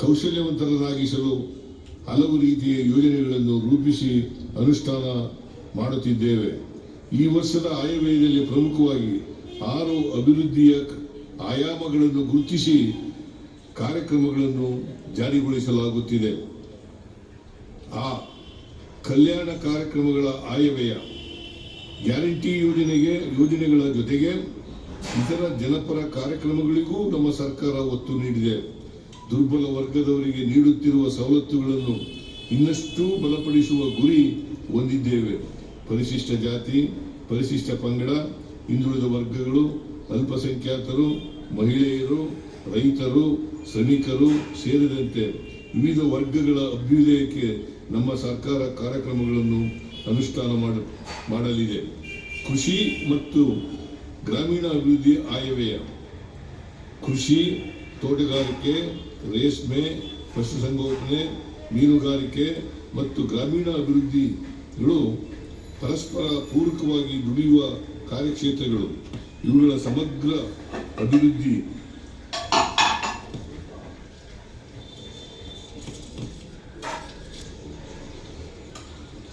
ಕೌಶಲ್ಯವಂತರನ್ನಾಗಿಸಲು ಹಲವು ರೀತಿಯ ಯೋಜನೆಗಳನ್ನು ರೂಪಿಸಿ ಅನುಷ್ಠಾನ ಮಾಡುತ್ತಿದ್ದೇವೆ. ಈ ವರ್ಷದ ಆಯವ್ಯಯದಲ್ಲಿ ಪ್ರಮುಖವಾಗಿ ಆರು ಅಭಿವೃದ್ಧಿಯ ಆಯಾಮಗಳನ್ನು ಗುರುತಿಸಿ ಕಾರ್ಯಕ್ರಮಗಳನ್ನು ಜಾರಿಗೊಳಿಸಲಾಗುತ್ತಿದೆ. ಆ ಕಲ್ಯಾಣ ಕಾರ್ಯಕ್ರಮಗಳ ಆಯವ್ಯಯ ಗ್ಯಾರಂಟಿ ಯೋಜನೆಗೆ, ಯೋಜನೆಗಳ ಜೊತೆಗೆ ಇತರ ಜನಪರ ಕಾರ್ಯಕ್ರಮಗಳಿಗೂ ನಮ್ಮ ಸರ್ಕಾರ ಒತ್ತು ನೀಡಿದೆ. ದುರ್ಬಲ ವರ್ಗದವರಿಗೆ ನೀಡುತ್ತಿರುವ ಸವಲತ್ತುಗಳನ್ನು ಇನ್ನಷ್ಟು ಬಲಪಡಿಸುವ ಗುರಿ ಹೊಂದಿದ್ದೇವೆ. ಪರಿಶಿಷ್ಟ ಜಾತಿ, ಪರಿಶಿಷ್ಟ ಪಂಗಡ, ಹಿಂದುಳಿದ ವರ್ಗಗಳು, ಅಲ್ಪಸಂಖ್ಯಾತರು, ಮಹಿಳೆಯರು, ರೈತರು, ಶ್ರಮಿಕರು ಸೇರಿದಂತೆ ವಿವಿಧ ವರ್ಗಗಳ ಅಭ್ಯುದಯಕ್ಕೆ ನಮ್ಮ ಸರ್ಕಾರ ಕಾರ್ಯಕ್ರಮಗಳನ್ನು ಅನುಷ್ಠಾನ ಮಾಡ, ಮಾಡಲಿದೆ. ಕೃಷಿ ಮತ್ತು ಗ್ರಾಮೀಣ ಅಭಿವೃದ್ಧಿ ಆಯವ್ಯಯ. ಕೃಷಿ, ತೋಟಗಾರಿಕೆ ರೇಷ್ಮೆ, ಪಶುಸಂಗೋಪನೆ, ಮೀನುಗಾರಿಕೆ ಮತ್ತು ಗ್ರಾಮೀಣ ಅಭಿವೃದ್ಧಿಗಳು ಪರಸ್ಪರ ಪೂರಕವಾಗಿ ದುಡಿಯುವ ಕಾರ್ಯಕ್ಷೇತ್ರಗಳು. ಇವುಗಳ ಸಮಗ್ರ ಅಭಿವೃದ್ಧಿ.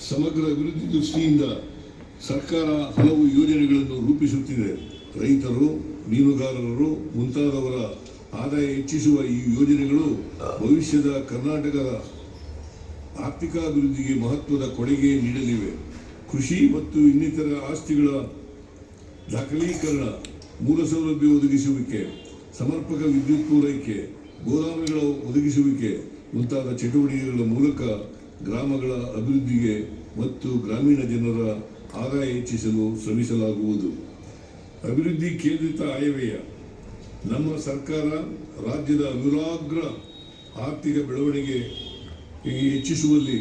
ಸಮಗ್ರ ಅಭಿವೃದ್ಧಿ ದೃಷ್ಟಿಯಿಂದ ಸರ್ಕಾರ ಹಲವು ಯೋಜನೆಗಳನ್ನು ರೂಪಿಸುತ್ತಿದೆ. ರೈತರು, ಮೀನುಗಾರರು, ಮುಂತಾದವರ ಆದಾಯ ಹೆಚ್ಚಿಸುವ ಈ ಯೋಜನೆಗಳು ಭವಿಷ್ಯದ ಕರ್ನಾಟಕದ ಆರ್ಥಿಕಾಭಿವೃದ್ಧಿಗೆ ಮಹತ್ವದ ಕೊಡುಗೆ ನೀಡಲಿವೆ. ಕೃಷಿ ಮತ್ತು ಇನ್ನಿತರ ಆಸ್ತಿಗಳ ದಾಖಲೀಕರಣ, ಮೂಲಸೌಲಭ್ಯ ಒದಗಿಸುವಿಕೆ, ಸಮರ್ಪಕ ವಿದ್ಯುತ್ ಪೂರೈಕೆ, ಗೋದಾಮುಗಳ ಒದಗಿಸುವಿಕೆ ಮುಂತಾದ ಚಟುವಟಿಕೆಗಳ ಮೂಲಕ ಗ್ರಾಮಗಳ ಅಭಿವೃದ್ಧಿಗೆ ಮತ್ತು ಗ್ರಾಮೀಣ ಜನರ ಆದಾಯ ಹೆಚ್ಚಿಸಲು ಶ್ರಮಿಸಲಾಗುವುದು. ಅಭಿವೃದ್ಧಿ ಕೇಂದ್ರಿತ ಆಯವ್ಯಯ ನಮ್ಮ ಸರ್ಕಾರ ರಾಜ್ಯದ ಅಮೂಲಾಗ್ರ ಆರ್ಥಿಕ ಬೆಳವಣಿಗೆ ಹೆಚ್ಚಿಸುವಲ್ಲಿ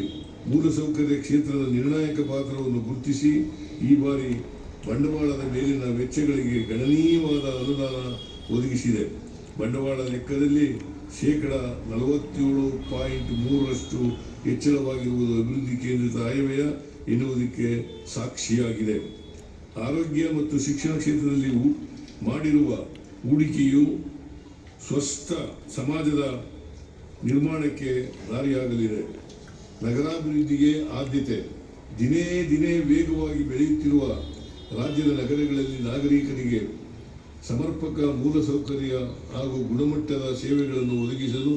ಮೂಲಸೌಕರ್ಯ ಕ್ಷೇತ್ರದ ನಿರ್ಣಾಯಕ ಪಾತ್ರವನ್ನು ಗುರುತಿಸಿ ಈ ಬಾರಿ ಬಂಡವಾಳದ ಮೇಲಿನ ವೆಚ್ಚಗಳಿಗೆ ಗಣನೀಯವಾದ ಅನುದಾನ ಒದಗಿಸಿದೆ. ಬಂಡವಾಳ ಲೆಕ್ಕದಲ್ಲಿ ಶೇಕಡ ನಲವತ್ತೇಳು ಪಾಯಿಂಟ್ ಮೂರರಷ್ಟು ಹೆಚ್ಚಳವಾಗಿರುವುದು ಅಭಿವೃದ್ಧಿ ಕೇಂದ್ರಿತ ಆಯವ್ಯಯ ಎನ್ನುವುದಕ್ಕೆ ಸಾಕ್ಷಿಯಾಗಿದೆ. ಆರೋಗ್ಯ ಮತ್ತು ಶಿಕ್ಷಣ ಕ್ಷೇತ್ರದಲ್ಲಿ ಮಾಡಿರುವ ಹೂಡಿಕೆಯು ಸ್ವಸ್ಥ ಸಮಾಜದ ನಿರ್ಮಾಣಕ್ಕೆ ದಾರಿಯಾಗಲಿದೆ. ನಗರಾಭಿವೃದ್ಧಿಗೆ ಆದ್ಯತೆ. ದಿನೇ ದಿನೇ ವೇಗವಾಗಿ ಬೆಳೆಯುತ್ತಿರುವ ರಾಜ್ಯದ ನಗರಗಳಲ್ಲಿ ನಾಗರಿಕರಿಗೆ ಸಮರ್ಪಕ ಮೂಲಸೌಕರ್ಯ ಹಾಗೂ ಗುಣಮಟ್ಟದ ಸೇವೆಗಳನ್ನು ಒದಗಿಸಲು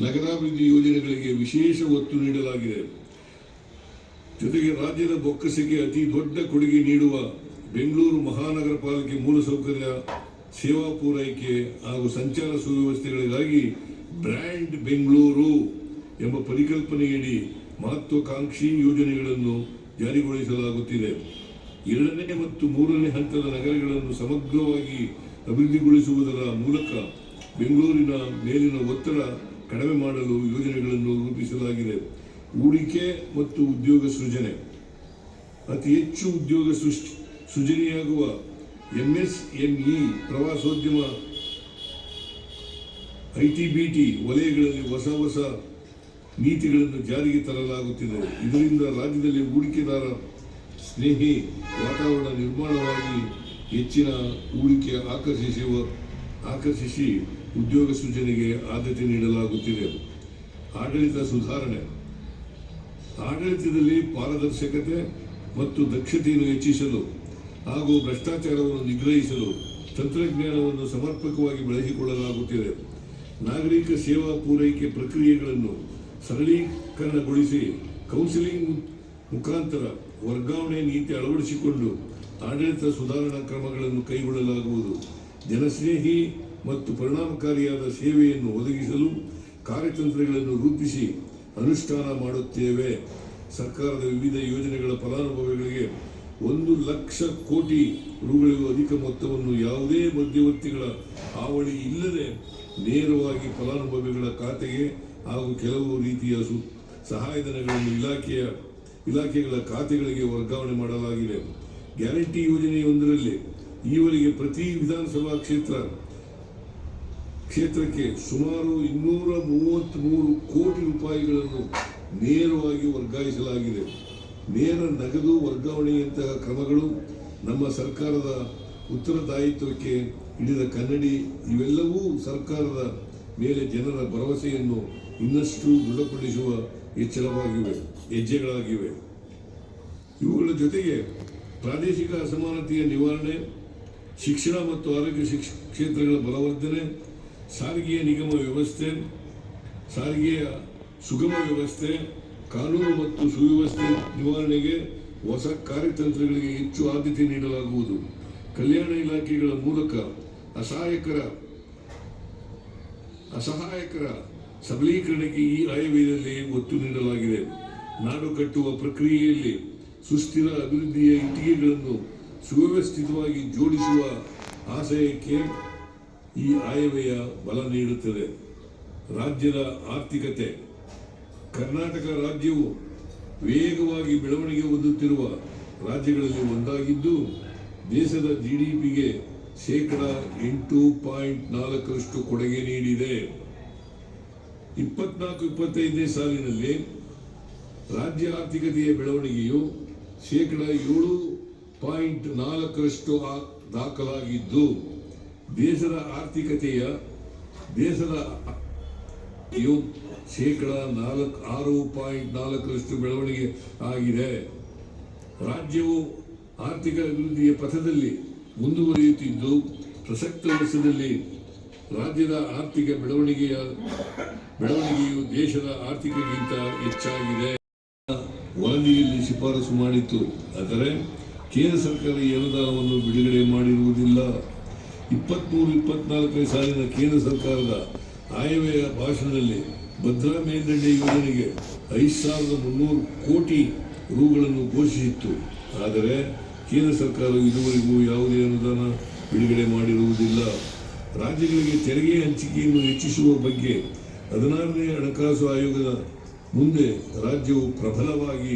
ನಗರಾಭಿವೃದ್ಧಿ ಯೋಜನೆಗಳಿಗೆ ವಿಶೇಷ ಒತ್ತು ನೀಡಲಾಗಿದೆ. ಜೊತೆಗೆ ರಾಜ್ಯದ ಬೊಕ್ಕಸಕ್ಕೆ ಅತಿ ದೊಡ್ಡ ಕೊಡುಗೆ ನೀಡುವ ಬೆಂಗಳೂರು ಮಹಾನಗರ ಪಾಲಿಕೆ ಮೂಲಸೌಕರ್ಯ ಸೇವಾ ಪೂರೈಕೆ ಹಾಗೂ ಸಂಚಾರ ಸುವ್ಯವಸ್ಥೆಗಳಿಗಾಗಿ ಬ್ರ್ಯಾಂಡ್ ಬೆಂಗಳೂರು ಎಂಬ ಪರಿಕಲ್ಪನೆಯಡಿ ಮಹತ್ವಾಕಾಂಕ್ಷಿ ಯೋಜನೆಗಳನ್ನು ಜಾರಿಗೊಳಿಸಲಾಗುತ್ತಿದೆ. ಎರಡನೇ ಮತ್ತು ಮೂರನೇ ಹಂತದ ನಗರಗಳನ್ನು ಸಮಗ್ರವಾಗಿ ಅಭಿವೃದ್ಧಿಗೊಳಿಸುವುದರ ಮೂಲಕ ಬೆಂಗಳೂರಿನ ಮೇಲಿನ ಒತ್ತಡ ಕಡಿಮೆ ಮಾಡಲು ಯೋಜನೆಗಳನ್ನು ರೂಪಿಸಲಾಗಿದೆ. ಹೂಡಿಕೆ ಮತ್ತು ಉದ್ಯೋಗ ಸೃಜನೆ. ಅತಿ ಹೆಚ್ಚು ಉದ್ಯೋಗ ಸೃಷ್ಟಿ ಸೃಜನೆಯಾಗುವ ಎಂಎಸ್ಎಂಇ ಪ್ರವಾಸೋದ್ಯಮ ಐಟಿಬಿಟಿ ವಲಯಗಳಲ್ಲಿ ಹೊಸ ಹೊಸ ನೀತಿಗಳನ್ನು ಜಾರಿಗೆ ತರಲಾಗುತ್ತಿದೆ. ಇದರಿಂದ ರಾಜ್ಯದಲ್ಲಿ ಹೂಡಿಕೆದಾರ ಸ್ನೇಹಿ ವಾತಾವರಣ ನಿರ್ಮಾಣವಾಗಿ ಹೆಚ್ಚಿನ ಹೂಡಿಕೆ ಆಕರ್ಷಿಸುವ, ಆಕರ್ಷಿಸಿ ಉದ್ಯೋಗ ಸೃಜನೆಗೆ ಆದ್ಯತೆ ನೀಡಲಾಗುತ್ತಿದೆ. ಆಡಳಿತ ಸುಧಾರಣೆ. ಆಡಳಿತದಲ್ಲಿ ಪಾರದರ್ಶಕತೆ ಮತ್ತು ದಕ್ಷತೆಯನ್ನು ಹೆಚ್ಚಿಸಲು ಹಾಗೂ ಭ್ರಷ್ಟಾಚಾರವನ್ನು ನಿಗ್ರಹಿಸಲು ತಂತ್ರಜ್ಞಾನವನ್ನು ಸಮರ್ಪಕವಾಗಿ ಬಳಸಿಕೊಳ್ಳಲಾಗುತ್ತಿದೆ. ನಾಗರಿಕ ಸೇವಾ ಪೂರೈಕೆ ಪ್ರಕ್ರಿಯೆಗಳನ್ನು ಸರಳೀಕರಣಗೊಳಿಸಿ ಕೌನ್ಸಿಲಿಂಗ್ ಮುಖಾಂತರ ವರ್ಗಾವಣೆ ನೀತಿ ಅಳವಡಿಸಿಕೊಂಡು ಆಡಳಿತ ಸುಧಾರಣಾ ಕ್ರಮಗಳನ್ನು ಕೈಗೊಳ್ಳಲಾಗುವುದು. ಜನಸ್ನೇಹಿ ಮತ್ತು ಪರಿಣಾಮಕಾರಿಯಾದ ಸೇವೆಯನ್ನು ಒದಗಿಸಲು ಕಾರ್ಯತಂತ್ರಗಳನ್ನು ರೂಪಿಸಿ ಅನುಷ್ಠಾನ ಮಾಡುತ್ತೇವೆ. ಸರ್ಕಾರದ ವಿವಿಧ ಯೋಜನೆಗಳ ಫಲಾನುಭವಿಗಳಿಗೆ ಒಂದು ಲಕ್ಷ ಕೋಟಿ ರುಗಳಿಗೂ ಅಧಿಕ ಮೊತ್ತವನ್ನು ಯಾವುದೇ ಮಧ್ಯವರ್ತಿಗಳ ಹಾವಳಿ ಇಲ್ಲದೆ ನೇರವಾಗಿ ಫಲಾನುಭವಿಗಳ ಖಾತೆಗೆ ಹಾಗೂ ಕೆಲವು ರೀತಿಯ ಸು, ಸಹಾಯಧನಗಳನ್ನು ಇಲಾಖೆಯ, ಇಲಾಖೆಗಳ ಖಾತೆಗಳಿಗೆ ವರ್ಗಾವಣೆ ಮಾಡಲಾಗಿದೆ. ಗ್ಯಾರಂಟಿ ಯೋಜನೆಯೊಂದರಲ್ಲಿ ಈವರೆಗೆ ಪ್ರತಿ ವಿಧಾನಸಭಾ ಕ್ಷೇತ್ರ, ಕ್ಷೇತ್ರಕ್ಕೆ ಸುಮಾರು ಇನ್ನೂರ ಮೂವತ್ತ್ ಮೂರು ಕೋಟಿ ರೂಪಾಯಿಗಳನ್ನು ನೇರವಾಗಿ ವರ್ಗಾಯಿಸಲಾಗಿದೆ. ನೇರ ನಗದು ವರ್ಗಾವಣೆಯಂತಹ ಕ್ರಮಗಳು ನಮ್ಮ ಸರ್ಕಾರದ ಉತ್ತರದಾಯಿತ್ವಕ್ಕೆ ಹಿಡಿದ ಕನ್ನಡಿ, ಇವೆಲ್ಲವೂ ಸರ್ಕಾರದ ಮೇಲೆ ಜನರ ಭರವಸೆಯನ್ನು ಇನ್ನಷ್ಟು ದೃಢಪಡಿಸುವ ಎಚ್ಚರವಾಗಿವೆ, ಹೆಜ್ಜೆಗಳಾಗಿವೆ. ಇವುಗಳ ಜೊತೆಗೆ ಪ್ರಾದೇಶಿಕ ಅಸಮಾನತೆಯ ನಿವಾರಣೆ, ಶಿಕ್ಷಣ ಮತ್ತು ಆರೋಗ್ಯ ಶಿಕ್ಷ, ಕ್ಷೇತ್ರಗಳ ಬಲವರ್ಧನೆ ಸಾರಿಗೆಯ ನಿಗಮ ವ್ಯವಸ್ಥೆ ಸಾರಿಗೆಯ ಸುಗಮ ವ್ಯವಸ್ಥೆ ಕಾನೂನು ಮತ್ತು ಸುವ್ಯವಸ್ಥೆ ನಿವಾರಣೆಗೆ ಹೊಸ ಕಾರ್ಯತಂತ್ರಗಳಿಗೆ ಹೆಚ್ಚು ಆದ್ಯತೆ ನೀಡಲಾಗುವುದು. ಕಲ್ಯಾಣ ಇಲಾಖೆಗಳ ಮೂಲಕ ಅಸಹಾಯಕರ ಅಸಹಾಯಕರ ಸಬಲೀಕರಣಕ್ಕೆ ಈ ಆಯವ್ಯಯದಲ್ಲಿ ಒತ್ತು ನೀಡಲಾಗಿದೆ. ನಾಡು ಕಟ್ಟುವ ಪ್ರಕ್ರಿಯೆಯಲ್ಲಿ ಸುಸ್ಥಿರ ಅಭಿವೃದ್ಧಿಯ ಇಟ್ಟಿಗೆಗಳನ್ನು ಸುವ್ಯವಸ್ಥಿತವಾಗಿ ಜೋಡಿಸುವ ಆಶಯಕ್ಕೆ ಈ ಆಯವ್ಯಯ ಬಲ ನೀಡುತ್ತದೆ. ರಾಜ್ಯದ ಆರ್ಥಿಕತೆ ಕರ್ನಾಟಕ ರಾಜ್ಯವು ವೇಗವಾಗಿ ಬೆಳವಣಿಗೆ ಹೊಂದುತ್ತಿರುವ ರಾಜ್ಯಗಳಲ್ಲಿ ಒಂದಾಗಿದ್ದು, ದೇಶದ ಜಿಡಿಪಿಗೆ ಶೇಕಡ ಎಂಟು ಪಾಯಿಂಟ್ ನಾಲ್ಕರಷ್ಟು ಕೊಡುಗೆ ನೀಡಿದೆ. ಇಪ್ಪತ್ನಾಲ್ಕು, ಇಪ್ಪತ್ತೈದನೇ ಸಾಲಿನಲ್ಲಿ ರಾಜ್ಯ ಆರ್ಥಿಕತೆಯ ಬೆಳವಣಿಗೆಯು ಶೇಕಡ ಏಳು ಪಾಯಿಂಟ್ ನಾಲ್ಕರಷ್ಟು ದಾಖಲಾಗಿದ್ದು, ದೇಶದ ಆರ್ಥಿಕತೆಯ ದೇಶದ ಶೇಕಡ ನಾಲ್ಕು, ಆರು ಪಾಯಿಂಟ್ ನಾಲ್ಕರಷ್ಟು ಬೆಳವಣಿಗೆ ಆಗಿದೆ. ರಾಜ್ಯವು ಆರ್ಥಿಕ ಅಭಿವೃದ್ಧಿಯ ಪಥದಲ್ಲಿ ಮುಂದುವರಿಯುತ್ತಿದ್ದು, ಪ್ರಸಕ್ತ ವರ್ಷದಲ್ಲಿ ರಾಜ್ಯದ ಆರ್ಥಿಕ ಬೆಳವಣಿಗೆಯ, ಬೆಳವಣಿಗೆಯು ದೇಶದ ಆರ್ಥಿಕಗಿಂತ ಹೆಚ್ಚಾಗಿದೆ. ವರದಿಯಲ್ಲಿ ಶಿಫಾರಸು ಮಾಡಿತ್ತು. ಆದರೆ ಕೇಂದ್ರ ಸರ್ಕಾರ ಈ ಅನುದಾನವನ್ನು ಬಿಡುಗಡೆ ಮಾಡಿರುವುದಿಲ್ಲ. ಇಪ್ಪತ್ತ್ಮೂರು ಇಪ್ಪತ್ನಾಲ್ಕನೇ ಸಾಲಿನ ಕೇಂದ್ರ ಸರ್ಕಾರದ ಆಯವ್ಯಯ ಭಾಷಣದಲ್ಲಿ ಭದ್ರಾ ಮೇಲ್ದಂಡೆ ಯೋಜನೆಗೆ ಐದು ಸಾವಿರದ ಮುನ್ನೂರು ಕೋಟಿ ರೂಗಳನ್ನು ಘೋಷಿಸಿತ್ತು. ಆದರೆ ಕೇಂದ್ರ ಸರ್ಕಾರವು ಇದುವರೆಗೂ ಯಾವುದೇ ಅನುದಾನ ಬಿಡುಗಡೆ ಮಾಡಿರುವುದಿಲ್ಲ. ರಾಜ್ಯಗಳಿಗೆ ತೆರಿಗೆ ಹಂಚಿಕೆಯನ್ನು ಹೆಚ್ಚಿಸುವ ಬಗ್ಗೆ ಹದಿನಾರನೇ ಹಣಕಾಸು ಆಯೋಗದ ಮುಂದೆ ರಾಜ್ಯವು ಪ್ರಬಲವಾಗಿ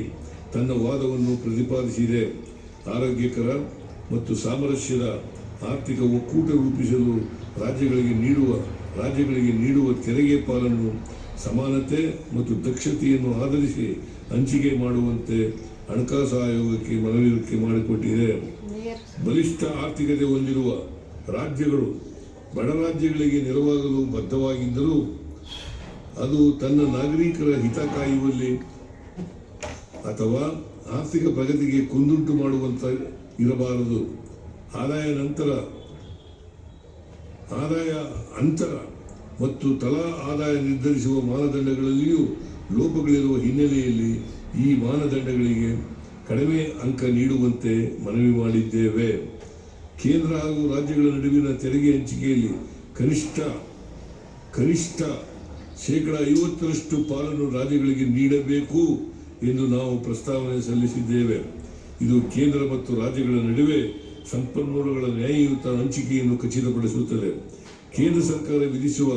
ತನ್ನ ವಾದವನ್ನು ಪ್ರತಿಪಾದಿಸಿದೆ. ಆರೋಗ್ಯಕರ ಮತ್ತು ಸಾಮರಸ್ಯದ ಆರ್ಥಿಕ ಒಕ್ಕೂಟ ರೂಪಿಸಲು ರಾಜ್ಯಗಳಿಗೆ ನೀಡುವ ರಾಜ್ಯಗಳಿಗೆ ನೀಡುವ ತೆರಿಗೆ ಪಾಲನ್ನು ಸಮಾನತೆ ಮತ್ತು ದಕ್ಷತೆಯನ್ನು ಆಧರಿಸಿ ಹಂಚಿಕೆ ಮಾಡುವಂತೆ ಹಣಕಾಸು ಆಯೋಗಕ್ಕೆ ಮನವರಿಕೆ ಮಾಡಿಕೊಟ್ಟಿದೆ. ಬಲಿಷ್ಠ ಆರ್ಥಿಕತೆ ಹೊಂದಿರುವ ರಾಜ್ಯಗಳು ಬಡ ರಾಜ್ಯಗಳಿಗೆ ನೆರವಾಗಲು ಬದ್ಧವಾಗಿದ್ದರೂ ಅದು ತನ್ನ ನಾಗರಿಕರ ಹಿತ ಕಾಯುವಲ್ಲಿ ಅಥವಾ ಆರ್ಥಿಕ ಪ್ರಗತಿಗೆ ಕುಂದುಂಟು ಮಾಡುವಂತ ಇರಬಾರದು. ಆದಾಯ ನಂತರ, ಆದಾಯ ಅಂತರ ಮತ್ತು ತಲಾ ಆದಾಯ ನಿರ್ಧರಿಸುವ ಮಾನದಂಡಗಳಲ್ಲಿಯೂ ಲೋಪಗಳಿರುವ ಹಿನ್ನೆಲೆಯಲ್ಲಿ ಈ ಮಾನದಂಡಗಳಿಗೆ ಕಡಿಮೆ ಅಂಕ ನೀಡುವಂತೆ ಮನವಿ ಮಾಡಿದ್ದೇವೆ. ಕೇಂದ್ರ ಹಾಗೂ ರಾಜ್ಯಗಳ ನಡುವಿನ ತೆರಿಗೆ ಹಂಚಿಕೆಯಲ್ಲಿ ಕನಿಷ್ಠ ಕನಿಷ್ಠ ಶೇಕಡ ಐವತ್ತರಷ್ಟು ಪಾಲನ್ನು ರಾಜ್ಯಗಳಿಗೆ ನೀಡಬೇಕು ಎಂದು ನಾವು ಪ್ರಸ್ತಾವನೆ ಸಲ್ಲಿಸಿದ್ದೇವೆ. ಇದು ಕೇಂದ್ರ ಮತ್ತು ರಾಜ್ಯಗಳ ನಡುವೆ ಸಂಪನ್ಮೂಲಗಳ ನ್ಯಾಯಯುತ ಹಂಚಿಕೆಯನ್ನು ಖಚಿತಪಡಿಸುತ್ತದೆ. ಕೇಂದ್ರ ಸರ್ಕಾರ ವಿಧಿಸುವ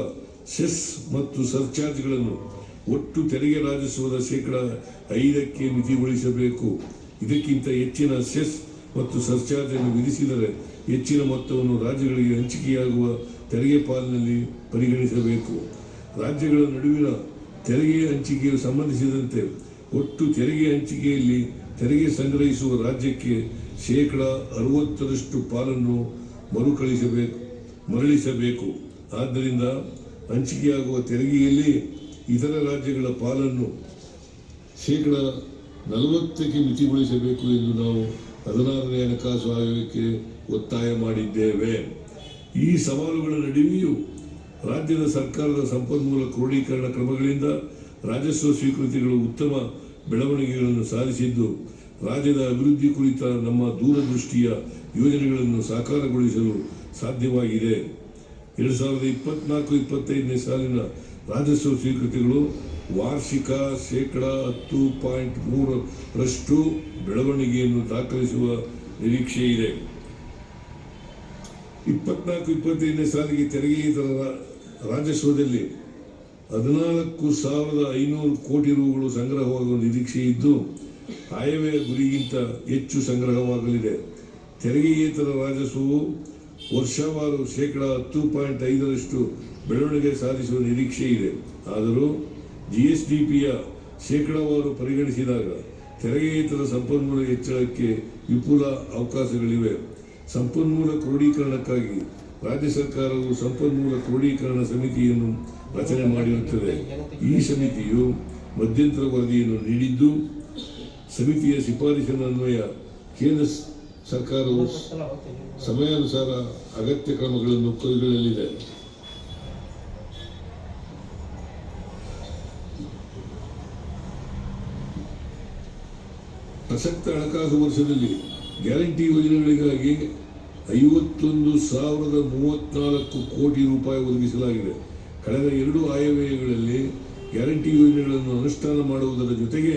ಸೆಸ್ ಮತ್ತು ಸರ್ಚಾರ್ಜ್ಗಳನ್ನು ಒಟ್ಟು ತೆರಿಗೆ ರಾಜಸ್ವದ ಶೇಕಡ ಐದಕ್ಕೆ ಮಿತಿಗೊಳಿಸಬೇಕು. ಇದಕ್ಕಿಂತ ಹೆಚ್ಚಿನ ಸೆಸ್ ಮತ್ತು ಸರ್ಚಾರ್ಜ್ ಅನ್ನು ವಿಧಿಸಿದರೆ ಹೆಚ್ಚಿನ ಮೊತ್ತವನ್ನು ರಾಜ್ಯಗಳಿಗೆ ಹಂಚಿಕೆಯಾಗುವ ತೆರಿಗೆ ಪಾಲಿನಲ್ಲಿ ಪರಿಗಣಿಸಬೇಕು. ರಾಜ್ಯಗಳ ನಡುವಿನ ತೆರಿಗೆ ಹಂಚಿಕೆಗೆ ಸಂಬಂಧಿಸಿದಂತೆ ಒಟ್ಟು ತೆರಿಗೆ ಹಂಚಿಕೆಯಲ್ಲಿ ತೆರಿಗೆ ಸಂಗ್ರಹಿಸುವ ರಾಜ್ಯಕ್ಕೆ ಶೇಕಡ ಅರವತ್ತರಷ್ಟು ಪಾಲನ್ನು ಮರುಕಳಿಸಬೇಕು. ಮರಳಿಸಬೇಕು. ಆದ್ದರಿಂದ ಹಂಚಿಕೆಯಾಗುವ ತೆರಿಗೆಯಲ್ಲಿ ಇತರ ರಾಜ್ಯಗಳ ಪಾಲನ್ನು ಶೇಕಡ ನಲವತ್ತಕ್ಕೆ ಮಿತಿಗೊಳಿಸಬೇಕು ಎಂದು ನಾವು ಹದಿನಾರನೇ ಹಣಕಾಸು ಆಯೋಗಕ್ಕೆ ಒತ್ತಾಯ ಮಾಡಿದ್ದೇವೆ. ಈ ಸವಾಲುಗಳ ನಡುವೆಯೂ ರಾಜ್ಯದ ಸರ್ಕಾರದ ಸಂಪನ್ಮೂಲ ಕ್ರೋಢೀಕರಣ ಕ್ರಮಗಳಿಂದ ರಾಜಸ್ವ ಸ್ವೀಕೃತಿಗಳು ಉತ್ತಮ ಬೆಳವಣಿಗೆಗಳನ್ನು ಸಾಧಿಸಿದ್ದು, ರಾಜ್ಯದ ಅಭಿವೃದ್ಧಿ ಕುರಿತ ನಮ್ಮ ದೂರದೃಷ್ಟಿಯ ಯೋಜನೆಗಳನ್ನು ಸಾಕಾರಗೊಳಿಸಲು ಸಾಧ್ಯವಾಗಿದೆ. ಎರಡು ಸಾವಿರದ ಇಪ್ಪತ್ನಾಲ್ಕು, ಇಪ್ಪತ್ತೈದನೇ ಸಾಲಿನ ರಾಜಸ್ವ ಸ್ವೀಕೃತಿಗಳು ವಾರ್ಷಿಕ ಶೇಕಡ ಹತ್ತು ಪಾಯಿಂಟ್ ಮೂರರಷ್ಟು ಬೆಳವಣಿಗೆಯನ್ನು ದಾಖಲಿಸುವ ನಿರೀಕ್ಷೆ ಇದೆ. ಇಪ್ಪತ್ನಾಲ್ಕು, ಇಪ್ಪತ್ತೈದನೇ ಸಾಲಿಗೆ ತೆರಿಗೆಯೇತರ ರಾಜಸ್ವದಲ್ಲಿ ಹದಿನಾಲ್ಕು ಸಾವಿರದ ಐನೂರು ಕೋಟಿ ರುಗಳು ಸಂಗ್ರಹವಾಗುವ ನಿರೀಕ್ಷೆ ಇದ್ದು, ಆಯವ್ಯಯ ಗುರಿಗಿಂತ ಹೆಚ್ಚು ಸಂಗ್ರಹವಾಗಲಿದೆ. ತೆರಿಗೆಯೇತರ ರಾಜಸ್ವವು ವರ್ಷವಾರು ಶೇಕಡ ಹತ್ತು ಪಾಯಿಂಟ್ ಐದರಷ್ಟು ಬೆಳವಣಿಗೆ ಸಾಧಿಸುವ ನಿರೀಕ್ಷೆ ಇದೆ. ಆದರೂ ಜಿಎಸ್ಡಿಪಿಯ ಶೇಕಡಾವಾರು ಪರಿಗಣಿಸಿದಾಗ ತೆರಿಗೆಯೇತರ ಸಂಪನ್ಮೂಲ ಹೆಚ್ಚಳಕ್ಕೆ ವಿಪುಲ ಅವಕಾಶಗಳಿವೆ. ಸಂಪನ್ಮೂಲ ಕ್ರೋಢೀಕರಣಕ್ಕಾಗಿ ರಾಜ್ಯ ಸರ್ಕಾರವು ಸಂಪನ್ಮೂಲ ಕ್ರೋಢೀಕರಣ ಸಮಿತಿಯನ್ನು ರಚನೆ ಮಾಡಿರುತ್ತದೆ. ಈ ಸಮಿತಿಯು ಮಧ್ಯಂತರ ವರದಿಯನ್ನು ನೀಡಿದ್ದು, ಸಮಿತಿಯ ಶಿಫಾರಸಿನ ಅನ್ವಯ ಕೇಂದ್ರ ಸರ್ಕಾರವು ಸಮಯಾನುಸಾರ ಅಗತ್ಯ ಕ್ರಮಗಳನ್ನು ಕೈಗೊಳ್ಳಲಿದೆ. ಪ್ರಸಕ್ತ ಹಣಕಾಸು ವರ್ಷದಲ್ಲಿ ಗ್ಯಾರಂಟಿ ಯೋಜನೆಗಳಿಗಾಗಿ ಐವತ್ತೊಂದು ಸಾವಿರದ ಮೂವತ್ನಾಲ್ಕು ಕೋಟಿ ರೂಪಾಯಿ ಒದಗಿಸಲಾಗಿದೆ. ಕಳೆದ ಎರಡು ಆಯವ್ಯಯಗಳಲ್ಲಿ ಗ್ಯಾರಂಟಿ ಯೋಜನೆಗಳನ್ನು ಅನುಷ್ಠಾನ ಮಾಡುವುದರ ಜೊತೆಗೆ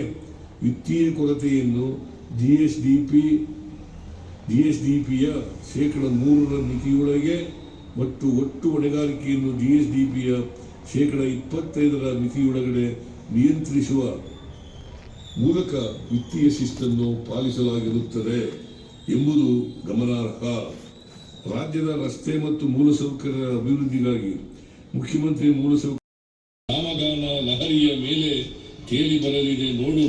ವಿತ್ತೀಯ ಕೊರತೆಯನ್ನು ಜಿಎಸ್ಡಿಪಿ ಜಿಎಸ್ಡಿಪಿಯ ಶೇಕಡ ಮೂರರ ಮಿತಿಯೊಳಗೆ ಮತ್ತು ಒಟ್ಟು ಹೊಣೆಗಾರಿಕೆಯನ್ನು ಜಿಎಸ್ಡಿಪಿಯ ಶೇಕಡ ಇಪ್ಪತ್ತೈದರ ಮಿತಿಯೊಳಗಡೆ ನಿಯಂತ್ರಿಸುವ ಮೂಲಕ ವಿತ್ತೀಯ ಶಿಸ್ತನ್ನು ಪಾಲಿಸಲಾಗಿರುತ್ತದೆ ಎಂಬುದು ಗಮನಾರ್ಹ. ರಾಜ್ಯದ ರಸ್ತೆ ಮತ್ತು ಮೂಲಸೌಕರ್ಯ ಅಭಿವೃದ್ಧಿಗಾಗಿ ಮುಖ್ಯಮಂತ್ರಿ ಮೂಲಸೌಕರ್ಯ ರಾಮಗಾನ ಲಹರಿಯ ಮೇಲೆ ಕೇಳಿ ಬರಲಿದೆ ನೋಡು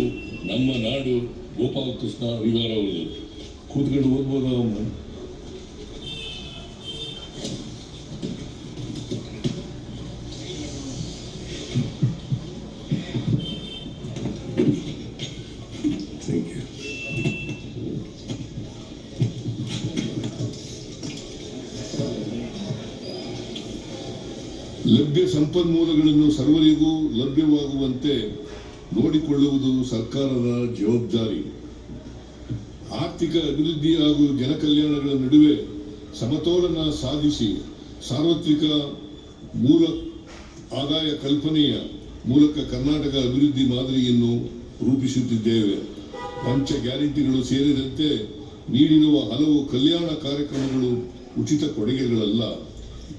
ನಮ್ಮ ನಾಡು ಗೋಪಾಲಕೃಷ್ಣ ಅವರು ಕೂತ್ಕೊಂಡು ಓದ್ಬೋದು ಅವನು ಲಭ್ಯ ಸಂಪನ್ಮೂಲಗಳನ್ನು ಸರ್ವರಿಗೂ ಲಭ್ಯವಾಗುವಂತೆ ನೋಡಿಕೊಳ್ಳುವುದು ಸರ್ಕಾರದ ಜವಾಬ್ದಾರಿ. ಆರ್ಥಿಕ ಅಭಿವೃದ್ಧಿ ಹಾಗೂ ಜನಕಲ್ಯಾಣಗಳ ನಡುವೆ ಸಮತೋಲನ ಸಾಧಿಸಿ ಸಾರ್ವತ್ರಿಕ ಮೂಲ ಆದಾಯ ಕಲ್ಪನೆಯ ಮೂಲಕ ಕರ್ನಾಟಕ ಅಭಿವೃದ್ಧಿ ಮಾದರಿಯನ್ನು ರೂಪಿಸುತ್ತಿದ್ದೇವೆ. ಪಂಚ ಗ್ಯಾರಂಟಿಗಳು ಸೇರಿದಂತೆ ನೀಡಿರುವ ಹಲವು ಕಲ್ಯಾಣ ಕಾರ್ಯಕ್ರಮಗಳು ಉಚಿತ ಕೊಡುಗೆಗಳಲ್ಲ.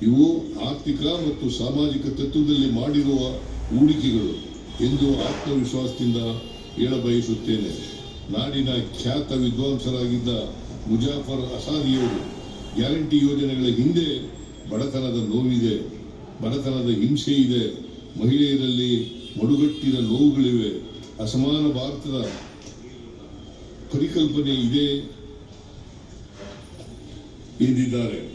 ಇವು ಆರ್ಥಿಕ ಮತ್ತು ಸಾಮಾಜಿಕ ತತ್ವದಲ್ಲಿ ಮಾಡಿರುವ ಹೂಡಿಕೆಗಳು ಎಂದು ಆತ್ಮವಿಶ್ವಾಸದಿಂದ ಹೇಳಬಯಸುತ್ತೇನೆ. ನಾಡಿನ ಖ್ಯಾತ ವಿದ್ವಾಂಸರಾಗಿದ್ದ ಮುಜಾಫರ್ ಅಸಾದಿಯವರು ಗ್ಯಾರಂಟಿ ಯೋಜನೆಗಳ ಹಿಂದೆ ಬಡತನದ ನೋವಿದೆ, ಬಡತನದ ಹಿಂಸೆ ಇದೆ ಮಹಿಳೆಯರಲ್ಲಿ ಮಡುಗಟ್ಟಿನ ನೋವುಗಳಿವೆ. ಅಸಮಾನ ಭಾರತದ ಪರಿಕಲ್ಪನೆ ಇದೆ ಎಂದಿದ್ದಾರೆ.